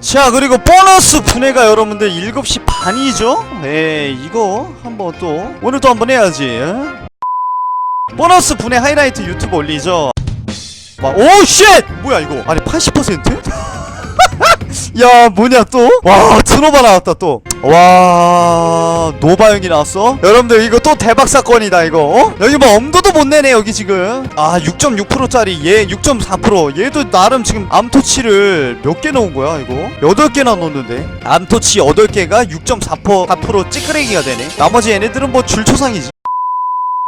자 그리고 보너스 분해가 여러분들 7시 반이죠? 네 이거 한번 또 오늘 또 한번 해야지 에? 보너스 분해 하이라이트 유튜브 올리죠 오쉣 뭐야 이거 아니 80%? 야 뭐냐 또? 와 트노바 나왔다 또 와 노바형이 나왔어? 여러분들 이거 또 대박 사건이다 이거 어? 여기 뭐 엄도도 못 내네 여기 지금. 아 6.6%짜리 얘 6.4% 얘도 나름 지금 암토치를 몇 개 넣은 거야 이거? 8개나 넣었는데. 암토치 8개가 6.4% 4% 찌끄레기가 되네. 나머지 얘네들은 뭐 줄초상이지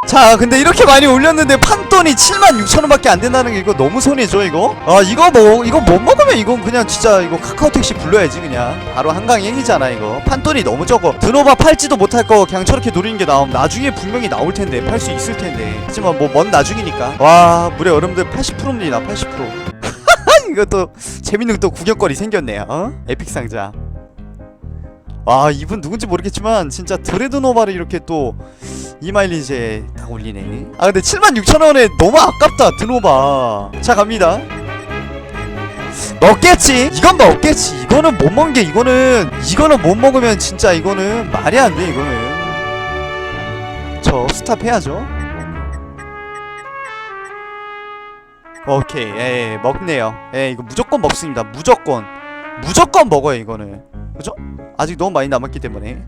자 근데 이렇게 많이 올렸는데 판돈이 76,000원밖에 안 된다는 게 이거 너무 손해죠 이거? 아 이거 뭐 이거 못 먹으면 이건 그냥 진짜 이거 카카오 택시 불러야지 그냥. 바로 한강 행이잖아 이거. 판돈이 너무 적어. 드노바 팔지도 못할 거 그냥 저렇게 노리는 게 나오면 나중에 분명히 나올 텐데 팔 수 있을 텐데. 하지만 뭐 먼 나중이니까. 와 무려 여러분들 80%입니다 80% 이것도 재밌는 또 구경거리 생겼네요 어? 에픽 상자 와 이분 누군지 모르겠지만 진짜 드레드노바를 이렇게 또 이 마일리지에 딱 올리네. 아 근데 76,000원에 너무 아깝다 드노바. 자 갑니다. 먹겠지? 이건 먹겠지. 이거는 못 먹는 게 이거는 이거는 못 먹으면 진짜 이거는 말이 안 돼 이거는. 저 스탑 해야죠. 오케이. 예, 예 먹네요. 예 이거 무조건 먹습니다. 무조건. 무조건 먹어요 이거는 그죠? 아직 너무 많이 남았기 때문에.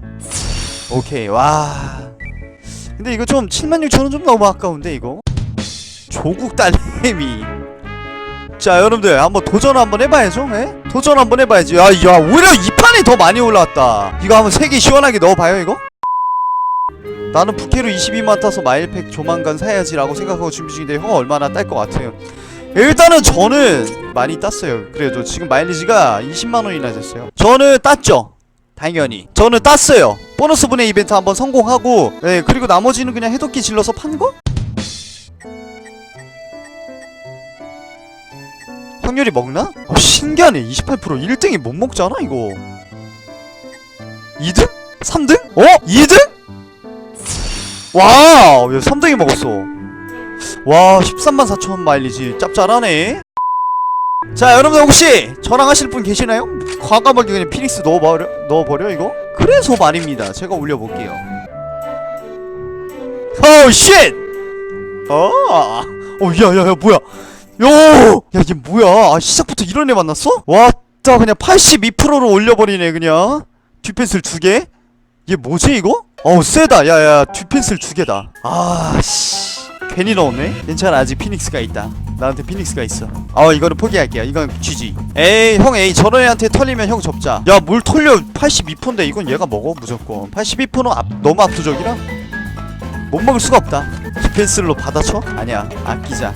오케이 와. 근데 이거 좀 76,000원 좀 너무 아까운데 이거? 조국 딸내미. 자 여러분들 한번 도전 한번 해봐야죠 예? 도전 한번 해봐야지. 야, 야 오히려 이 판이 더 많이 올라왔다. 이거 한번 세개 시원하게 넣어봐요 이거? 나는 부캐로 22만 타서 마일팩 조만간 사야지 라고 생각하고 준비 중인데 형 얼마나 딸 것 같아요 일단은 저는 많이 땄어요 그래도 지금 마일리지가 20만원이나 됐어요 저는 땄죠 당연히 저는 땄어요 보너스 분해 이벤트 한번 성공하고 네 그리고 나머지는 그냥 해독기 질러서 판 거? 확률이 먹나? 어, 신기하네 28% 1등이 못 먹잖아 이거 2등? 3등? 어? 2등? 와우 3등이 먹었어 와 13만 4천 마일리지 짭짤하네 자 여러분들 혹시 저랑 하실 분 계시나요? 과감하게 그냥 피닉스 넣어버려, 넣어버려 이거? 그래서 말입니다 제가 올려볼게요 오 쉣! 어, 어, 야, 야, 야, 뭐야? 요! 야, 이게 뭐야? 아, 시작부터 이런 애 만났어? 왔다, 그냥 82%로 올려버리네, 그냥. 뒷펜슬 두 개? 이게 뭐지, 이거? 어우, 세다. 야, 야, 뒷펜슬 두 개다. 아, 씨. 괜히 넣었네? 괜찮아, 아직 피닉스가 있다. 나한테 피닉스가 있어. 어, 이거는 포기할게요. 이건 GG. 에이, 형, 에이, 저런 애한테 털리면 형 접자. 야, 뭘 털려? 82%인데 이건 얘가 먹어, 무조건. 82%는 앞, 너무 압도적이라? 못 먹을 수가 없다. 디펜스로 받아쳐? 아니야. 아끼자.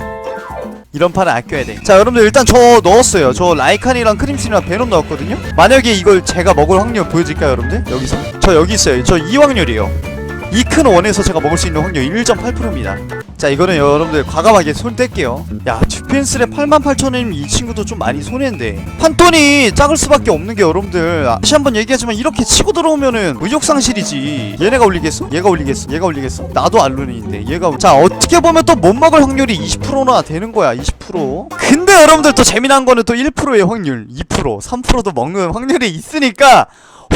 이런 판은 아껴야 돼. 자, 여러분들 일단 저 넣었어요. 저 라이칸이랑 크림슨이랑 베놈 넣었거든요. 만약에 이걸 제가 먹을 확률 보여줄까요, 여러분들? 여기서? 저 여기 있어요. 저이 확률이에요. 이 큰 원에서 제가 먹을 수 있는 확률 1.8%입니다. 자, 이거는 여러분들 과감하게 손 뗄게요. 야, 디펜스에 88,000원이면 이 친구도 좀 많이 손해인데. 판돈이 작을 수밖에 없는 게 여러분들. 아, 다시 한번 얘기하지만 이렇게 치고 들어오면은 의욕상실이지. 얘네가 올리겠어? 얘가 올리겠어? 얘가 올리겠어? 나도 알루닌인데 얘가 자 어떻게 보면 또 못 먹을 확률이 20%나 되는 거야 20% 근데 여러분들 또 재미난 거는 또 1%의 확률 2% 3%도 먹는 확률이 있으니까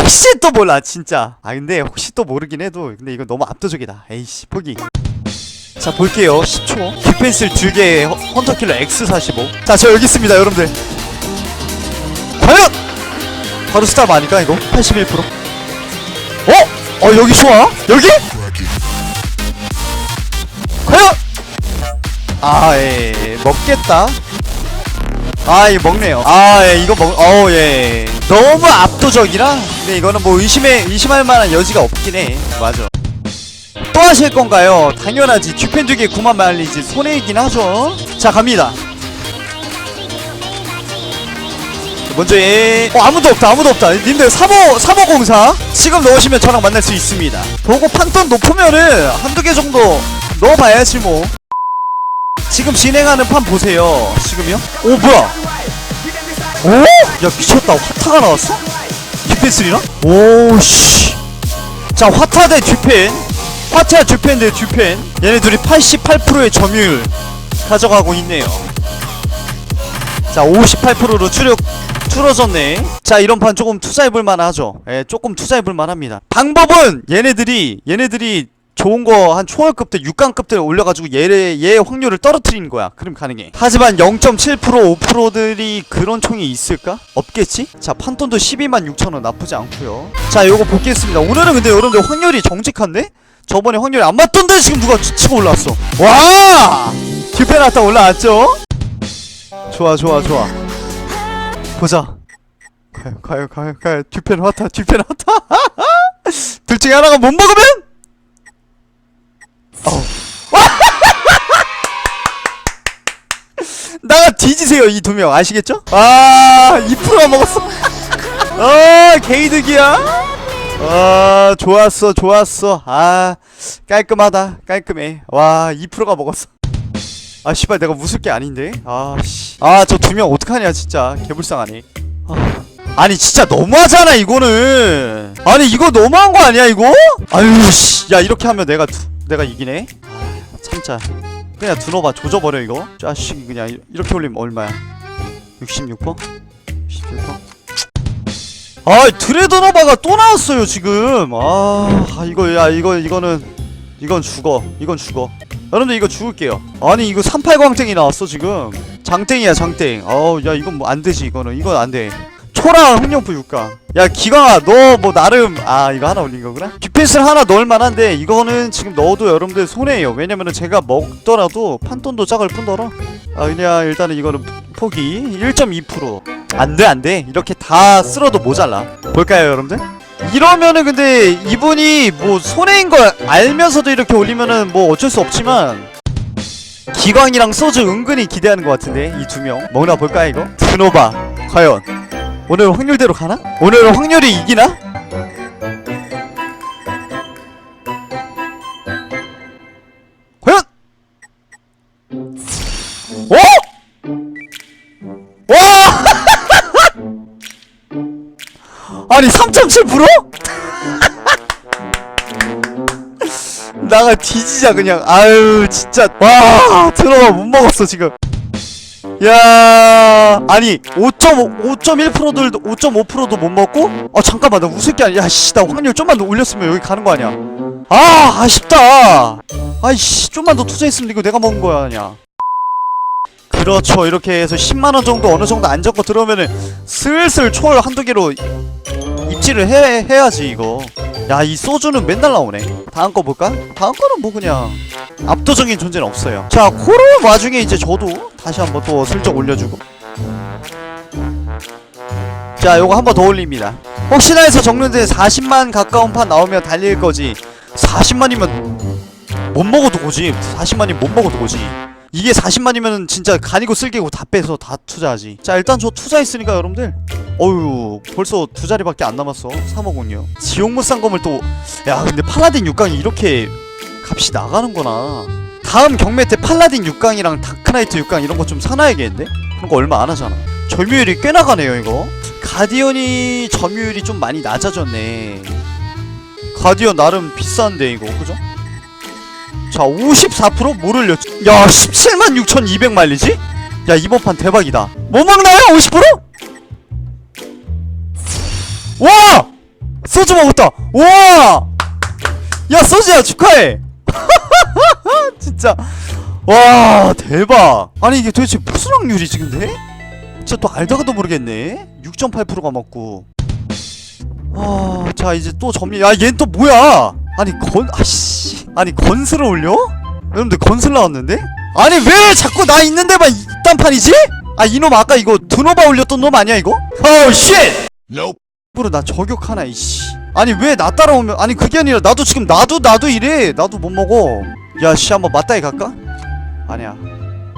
혹시 또 몰라 진짜. 아 근데 혹시 또 모르긴 해도 근데 이건 너무 압도적이다. 에이씨 포기. 자 볼게요. 10초. 디펜슬 2개의 헌터킬러 X45 자 저 여기 있습니다 여러분들. 과연! 바로 스탑 아닐까 이거? 81% 어? 어 여기 좋아? 여기? 과연? 아, 예, 예, 먹겠다. 아, 이거 먹네요. 아, 예, 이거 먹, 어우, 예. 너무 압도적이라? 근데 이거는 뭐 의심해, 의심할 만한 여지가 없긴 해. 맞아. 또 하실 건가요? 당연하지. 듀펜 두개 9만 말리지. 손해이긴 하죠. 자, 갑니다. 먼저 예. 어 아무도 없다 아무도 없다 님들 35 3504 지금 넣으시면 저랑 만날 수 있습니다 보고 판돈 높으면은 한두 개 정도 넣어봐야지 뭐 지금 진행하는 판 보세요. 지금요? 오 뭐야? 오? 야 미쳤다. 화타가 나왔어? 디펜스리나? 오씨. 자 화타 대 듀펜. 화타 듀펜 대 듀펜. 얘네 둘이 88%의 점유율 가져가고 있네요. 자 58%로 추력 줄어졌네. 자 이런 판 조금 투자해볼 만하죠? 예 조금 투자해볼 만합니다. 방법은 얘네들이 얘네들이 좋은 거 한 초월급 때 6강급 때 올려가지고 얘의 얘의 확률을 떨어뜨리는 거야 그럼 가능해 하지만 0.7% 5%들이 그런 총이 있을까? 없겠지? 자 판돈도 12만 6천원 나쁘지 않고요 자 요거 보겠습니다 오늘은 근데 여러분들 확률이 정직한데? 저번에 확률이 안 맞던데 지금 누가 치- 치고 올라왔어 와! 듀페 나타 올라왔죠? 좋아 좋아 좋아 보자 가요 가요 가요 가요 듀페 나타 듀페 나타 둘 중에 하나가 못 먹으면. 나가 뒤지세요 이 두 명. 아시겠죠? 아 2%가 먹었어. 어 개이득이야. 아 좋았어 좋았어. 아 깔끔하다 깔끔해. 와 2%가 먹었어. 아 씨발 내가 웃을 게 아닌데? 아씨아저 두 명 어떡하냐 진짜. 개불쌍하네. 아. 아니 진짜 너무하잖아 이거는. 아니 이거 너무한 거 아니야 이거? 아유 씨야 이렇게 하면 내가 두, 내가 이기네. 아, 참자. 그냥 두노바 조져버려 이거. 자식 그냥 이- 이렇게 올리면 얼마야? 66%? 67%? 아 드레드노바가 또 나왔어요 지금. 아 아, 이거 야 이거 이거는 이건 죽어. 이건 죽어. 여러분들 이거 죽을게요. 아니 이거 38광땡이 나왔어 지금. 장땡이야 장땡 어우 야 이건 뭐 안되지 이거는. 이건 안돼 초랑 흑룡프 6강 야 기광아 너 뭐 나름 아 이거 하나 올린 거구나? 디펜스를 하나 넣을 만한데 이거는 지금 넣어도 여러분들 손해예요. 왜냐면은 제가 먹더라도 판돈도 작을 뿐더러. 아 그냥 일단은 이거는 포기. 1.2% 안돼 안돼. 이렇게 다 쓸어도 모자라. 볼까요 여러분들? 이러면은 근데 이분이 뭐 손해인 걸 알면서도 이렇게 올리면은 뭐 어쩔 수 없지만 기광이랑 소주 은근히 기대하는 것 같은데 이 두 명. 먹나 볼까 이거? 드노바 과연 오늘 확률대로 가나? 오늘은 확률이 이기나? 과연? 어? 와! 아니 3.7%? 나가 뒤지자 그냥 아유 진짜 와 들어봐 못 먹었어 지금 야 아니 5.5 5.1%들도 5.5%도 못 먹고? 아 잠깐만 나 웃을 게 아니야 야씨 나 확률 좀만 더 올렸으면 여기 가는 거 아니야? 아 아쉽다! 아이씨 좀만 더 투자했으면 이거 내가 먹은 거야 그냥 그렇죠. 이렇게 해서 10만원 정도 어느 정도 안 잡고 들어오면은 슬슬 초월 한두 개로 입질을 해, 해야지 이거 야 이 소주는 맨날 나오네. 다음 거 볼까? 다음 거는 뭐 그냥 압도적인 존재는 없어요. 자 코로 와중에 이제 저도 다시 한번 또 슬쩍 올려주고. 자 요거 한번 더 올립니다. 혹시나 해서 정론대 40만 가까운 판 나오면 달릴 거지. 40만이면 못 먹어도 고지? 40만이 못 먹어도 고지 이게 40만이면 진짜 간이고 쓸개고 다 빼서 다 투자하지. 자 일단 저 투자했으니까 여러분들. 어휴 벌써 두 자리밖에 안 남았어. 3억은요. 지옥못 상검을 또 야 근데 팔라딘 6강이 이렇게 값이 나가는구나. 다음 경매 때 팔라딘 6강이랑 다크나이트 6강 이런 거 좀 사놔야겠는데? 그런 거 얼마 안 하잖아. 점유율이 꽤 나가네요 이거. 가디언이 점유율이 좀 많이 낮아졌네. 가디언 나름 비싼데 이거. 그죠? 자 54% 모를려 야 17만 6,200 마일리지? 야 이번 판 대박이다 뭐 먹나요 50%? 와! 소주 먹었다 와! 야 소주야 축하해 진짜 와 대박 아니 이게 도대체 무슨 확률이지 근데? 진짜 또 알다가도 모르겠네 6.8%가 먹고 와자 이제 또 점리 야 얘는 또 뭐야 아니 건 아씨 아니 건슬을 올려? 여러분들 건슬 나왔는데? 아니 왜 자꾸 나 있는 데만 이딴 판이지? 아 이놈 아까 이거 드노바 올렸던 놈 아니야 이거? 어우 쉣! 으로 나 저격하나 이씨 아니 왜 나 따라오면 아니 그게 아니라 나도 지금 나도 나도 이래 나도 못 먹어 야씨 한번 맞다이 갈까? 아니야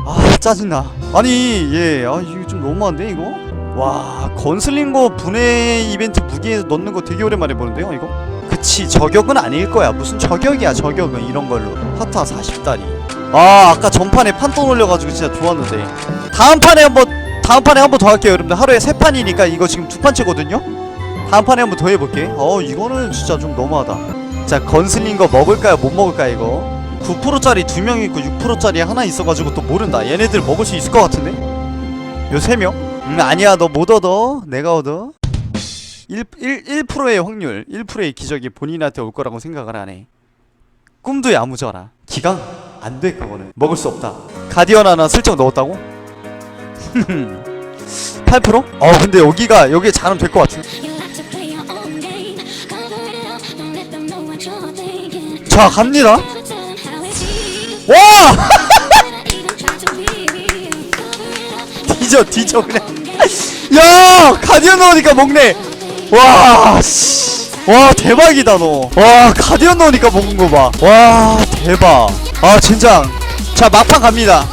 아 짜증나 아니 얘아 이거 좀 너무한데 이거? 와 건슬링거 분해 이벤트 무기에 넣는 거 되게 오랜만에 보는데요 이거? 그치 저격은 아닐 거야. 무슨 저격이야 저격은. 이런 걸로. 하타 40다리. 아 아까 전판에 판돈 올려가지고 진짜 좋았는데. 다음 판에 한번 다음 판에 한번 더 할게요 여러분들. 하루에 세 판이니까 이거 지금 두 판째거든요? 다음 판에 한번 더 해볼게. 어 이거는 진짜 좀 너무하다. 자 건슬린 거 먹을까요? 못 먹을까요 이거? 9%짜리 두 명 있고 6%짜리 하나 있어가지고 또 모른다. 얘네들 먹을 수 있을 것 같은데? 요 세 명? 음 아니야. 너 못 얻어. 내가 얻어 1, 1, 1%의 확률 1%의 기적이 본인한테 올 거라고 생각을 하네 꿈도 야무져라 기강 안돼 그거는 먹을 수 없다 가디언 하나 슬쩍 넣었다고? 8%? 어 근데 여기가 여기에 잘하면 될 것 같은데. 자 갑니다. 와 뒤져 뒤져 그냥 야 가디언 넣으니까 먹네 와 씨. 와 대박이다 너 와 가디언 넣으니까 먹은 거 봐 와 대박. 아 젠장. 자 막판 갑니다